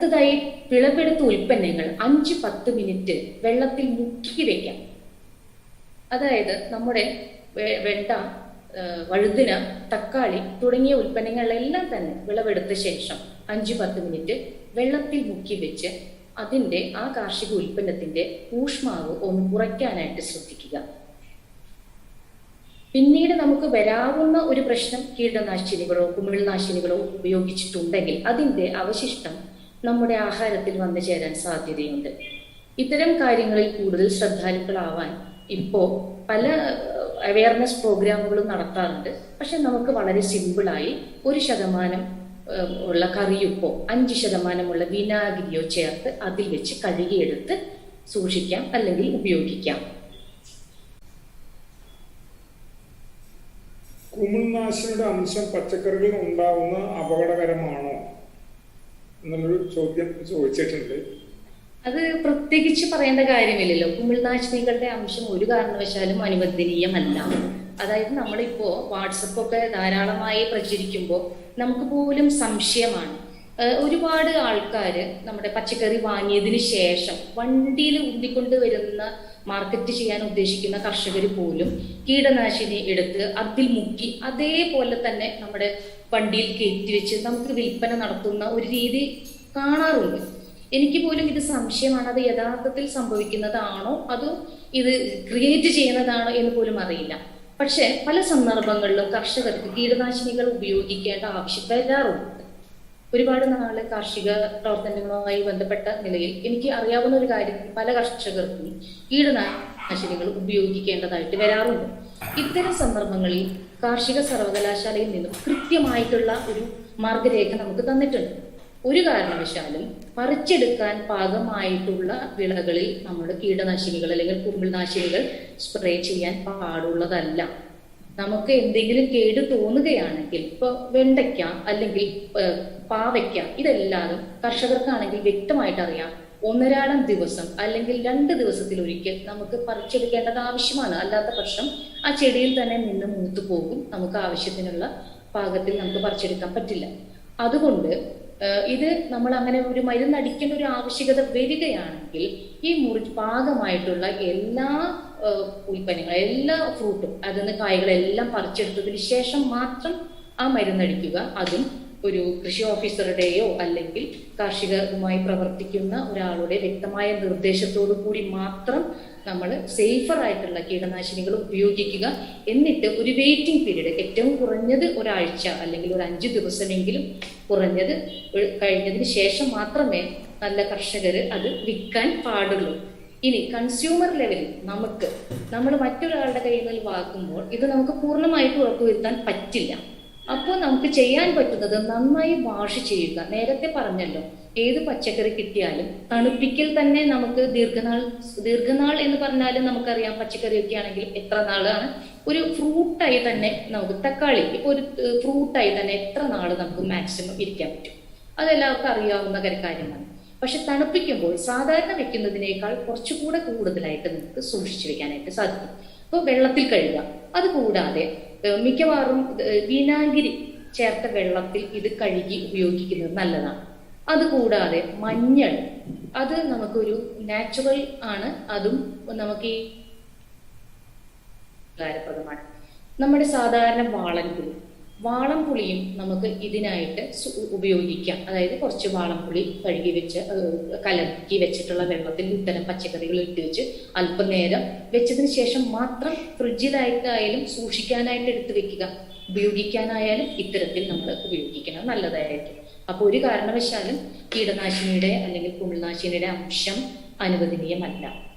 അടുത്തതായി വിളവെടുത്ത ഉൽപ്പന്നങ്ങൾ അഞ്ച് പത്ത് മിനിറ്റ് വെള്ളത്തിൽ മുക്കി വെക്കാം. അതായത് നമ്മുടെ വെണ്ട വഴുതിന തക്കാളി തുടങ്ങിയ ഉൽപ്പന്നങ്ങളെല്ലാം തന്നെ വിളവെടുത്ത ശേഷം അഞ്ച് പത്ത് മിനിറ്റ് വെള്ളത്തിൽ മുക്കി വെച്ച് അതിന്റെ ആ കാർഷിക ഉൽപ്പന്നത്തിന്റെ ഊഷ്മാവ് ഒന്ന് കുറയ്ക്കാനായിട്ട് ശ്രദ്ധിക്കുക. പിന്നീട് നമുക്ക് വരാവുന്ന ഒരു പ്രശ്നം കീടനാശിനികളോ കുമിൾനാശിനികളോ ഉപയോഗിച്ചിട്ടുണ്ടെങ്കിൽ അതിന്റെ അവശിഷ്ടം നമ്മുടെ ആഹാരത്തിൽ വന്നു ചേരാൻ സാധ്യതയുണ്ട്. ഇത്തരം കാര്യങ്ങളിൽ കൂടുതൽ ശ്രദ്ധാലുക്കളാവാൻ ഇപ്പോൾ പല അവയർനെസ് പ്രോഗ്രാമുകളും നടത്താറുണ്ട്. പക്ഷെ നമുക്ക് വളരെ സിമ്പിളായി ഒരു ശതമാനം ഉള്ള കറിയുപ്പോ അഞ്ച് ശതമാനമുള്ള വിനാഗിരിയോ ചേർത്ത് അതിൽ വെച്ച് കഴുകിയെടുത്ത് സൂക്ഷിക്കാം അല്ലെങ്കിൽ ഉപയോഗിക്കാം. കുമിൾനാശിനിയുടെ അംശം പച്ചക്കറികളിൽ ഉണ്ടാവുന്ന അപകടകരമാണോ? എന്നുള്ളൊരു ചോദ്യം ചോദിച്ചിട്ടുണ്ട്. അത് പ്രത്യേകിച്ച് പറയേണ്ട കാര്യമില്ലല്ലോ. കുമിൾനാശിനികളുടെ അംശം ഒരു കാരണവശാലും അനുവദനീയമല്ല. അതായത് നമ്മളിപ്പോ വാട്സപ്പ് ഒക്കെ ധാരാളമായി പ്രചരിക്കുമ്പോൾ നമുക്ക് പോലും സംശയമാണ്. ഒരുപാട് ആൾക്കാർ നമ്മുടെ പച്ചക്കറി വാങ്ങിയതിന് ശേഷം വണ്ടിയിൽ ഉന്തിക്കൊണ്ട് വരുന്ന മാർക്കറ്റ് ചെയ്യാൻ ഉദ്ദേശിക്കുന്ന കർഷകർ പോലും കീടനാശിനി എടുത്ത് അതിൽ മുക്കി അതേപോലെ തന്നെ നമ്മുടെ വണ്ടിയിൽ കയറ്റി വെച്ച് നമുക്ക് വിൽപ്പന നടത്തുന്ന ഒരു രീതി കാണാറുണ്ട്. എനിക്ക് പോലും ഇത് സംശയമാണ്. അത് യഥാർത്ഥത്തിൽ സംഭവിക്കുന്നതാണോ? അതോ ഇത് ക്രിയേറ്റ് ചെയ്യുന്നതാണോ എന്ന് പോലും അറിയില്ല. പക്ഷേ പല സന്ദർഭങ്ങളിലും കർഷകർക്ക് കീടനാശിനികൾ ഉപയോഗിക്കേണ്ട ആവശ്യം വരാറുണ്ട് ഒരുപാട് നാളെ കാർഷിക പ്രവർത്തനങ്ങളുമായി ബന്ധപ്പെട്ട നിലയിൽ എനിക്ക് അറിയാവുന്ന ഒരു കാര്യം പല കർഷകർക്കും കീടനാശിനികൾ ഉപയോഗിക്കേണ്ടതായിട്ട് വരാറുണ്ട്. ഇത്തരം സന്ദർഭങ്ങളിൽ കാർഷിക സർവകലാശാലയിൽ നിന്നും കൃത്യമായിട്ടുള്ള ഒരു മാർഗരേഖ നമുക്ക് തന്നിട്ടുണ്ട്. ഒരു കാരണവശാലും പറിച്ചെടുക്കാൻ പാകമായിട്ടുള്ള വിളകളിൽ നമ്മൾ കീടനാശിനികൾ അല്ലെങ്കിൽ കുമ്പിൾനാശിനികൾ സ്പ്രേ ചെയ്യാൻ പാടുള്ളതല്ല. നമുക്ക് എന്തെങ്കിലും കേട് തോന്നുകയാണെങ്കിൽ ഇപ്പൊ വെണ്ടയ്ക്ക അല്ലെങ്കിൽ പാവയ്ക്ക ഇതെല്ലാതും കർഷകർക്കാണെങ്കിൽ വ്യക്തമായിട്ട് അറിയാം ഒന്നരാടം ദിവസം അല്ലെങ്കിൽ രണ്ട് ദിവസത്തിൽ ഒരിക്കൽ നമുക്ക് പറിച്ചെടുക്കേണ്ടത് ആവശ്യമാണ്. അല്ലാത്ത പക്ഷം ആ ചെടിയിൽ തന്നെ നിന്ന് മൂത്തു പോകും. നമുക്ക് ആവശ്യത്തിനുള്ള പാകത്തിൽ നമുക്ക് പറിച്ചെടുക്കാൻ പറ്റില്ല. അതുകൊണ്ട് ഇത് നമ്മൾ അങ്ങനെ ഒരു മരുന്നടിക്കേണ്ട ഒരു ആവശ്യകത വരികയാണെങ്കിൽ ഈ മുറി പാകമായിട്ടുള്ള എല്ലാ ഉൽപ്പന്നങ്ങളും എല്ലാ ഫ്രൂട്ടും അതിൽ നിന്ന് കായ്കളെല്ലാം പറിച്ചെടുത്തതിന് ശേഷം മാത്രം ആ മരുന്നടിക്കുക. അതും ഒരു കൃഷി ഓഫീസറുടെയോ അല്ലെങ്കിൽ കാർഷികമായി പ്രവർത്തിക്കുന്ന ഒരാളുടെ വ്യക്തമായ നിർദ്ദേശത്തോടു കൂടി മാത്രം നമ്മൾ സേഫർ ആയിട്ടുള്ള കീടനാശിനികൾ ഉപയോഗിക്കുക. എന്നിട്ട് ഒരു വെയിറ്റിംഗ് പീരീഡ് ഏറ്റവും കുറഞ്ഞത് ഒരാഴ്ച അല്ലെങ്കിൽ ഒരു അഞ്ച് ദിവസമെങ്കിലും കുറഞ്ഞത് കഴിഞ്ഞതിന് ശേഷം മാത്രമേ നല്ല കർഷകർ അത് വിൽക്കാൻ പാടുള്ളൂ. ഇനി കൺസ്യൂമർ ലെവലിൽ നമുക്ക് നമ്മൾ മറ്റൊരാളുടെ കയ്യിൽ നിന്ന് വാങ്ങുമ്പോൾ ഇത് നമുക്ക് പൂർണമായിട്ട് ഉറപ്പുവരുത്താൻ പറ്റില്ല. അപ്പോൾ നമുക്ക് ചെയ്യാൻ പറ്റുന്നത് നന്നായി വാഷ് ചെയ്യുക. നേരത്തെ പറഞ്ഞല്ലോ ഏത് പച്ചക്കറി കിട്ടിയാലും തണുപ്പിക്കൽ തന്നെ നമുക്ക് ദീർഘനാൾ ദീർഘനാൾ എന്ന് പറഞ്ഞാലും നമുക്കറിയാം പച്ചക്കറിയൊക്കെ ആണെങ്കിൽ എത്ര നാളാണ്. ഒരു ഫ്രൂട്ടായി തന്നെ നമുക്ക് തക്കാളി ഇപ്പോൾ ഒരു ഫ്രൂട്ടായി തന്നെ എത്ര നാൾ നമുക്ക് മാക്സിമം ഇരിക്കാൻ പറ്റും? അതെല്ലാവർക്കും അറിയാവുന്ന കാര്യമാണ്. പക്ഷെ തണുപ്പിക്കുമ്പോൾ സാധാരണ വെക്കുന്നതിനേക്കാൾ കുറച്ചുകൂടെ കൂടുതലായിട്ട് നമുക്ക് സൂക്ഷിച്ചു വെക്കാനായിട്ട് സാധിക്കും. ഇപ്പോൾ വെള്ളത്തിൽ കഴുകുക. അത് കൂടാതെ ഏഹ് മിക്കവാറും വിനാഗിരി ചേർത്ത വെള്ളത്തിൽ ഇത് കഴുകി ഉപയോഗിക്കുന്നത് നല്ലതാണ്. അതുകൂടാതെ മഞ്ഞൾ അത് നമുക്കൊരു നാച്ചുറൽ ആണ് അതും നമുക്ക് ഈ ഉപകാരപ്രദമാണ്. നമ്മുടെ സാധാരണ വാളൻപുളി വാളംപുളിയും നമുക്ക് ഇതിനായിട്ട് ഉപയോഗിക്കാം. അതായത് കുറച്ച് വാളംപുളി കഴുകി വെച്ച് കലക്കി വെച്ചിട്ടുള്ള വെള്ളത്തിൽ ഇത്തരം പച്ചക്കറികൾ ഇട്ട് വെച്ച് അല്പനേരം വെച്ചതിന് ശേഷം മാത്രം ഫ്രിഡ്ജിലായിട്ടായാലും സൂക്ഷിക്കാനായിട്ട് എടുത്ത് വെക്കുക. ഉപയോഗിക്കാനായാലും ഇത്തരത്തിൽ നമ്മൾ ഉപയോഗിക്കണം. നല്ലതായിരിക്കും. അപ്പോൾ ഒരു കാരണവശാലും കീടനാശിനിയുടെ അല്ലെങ്കിൽ കുമിൾനാശിനിയുടെ അംശം അനുവദനീയമല്ല.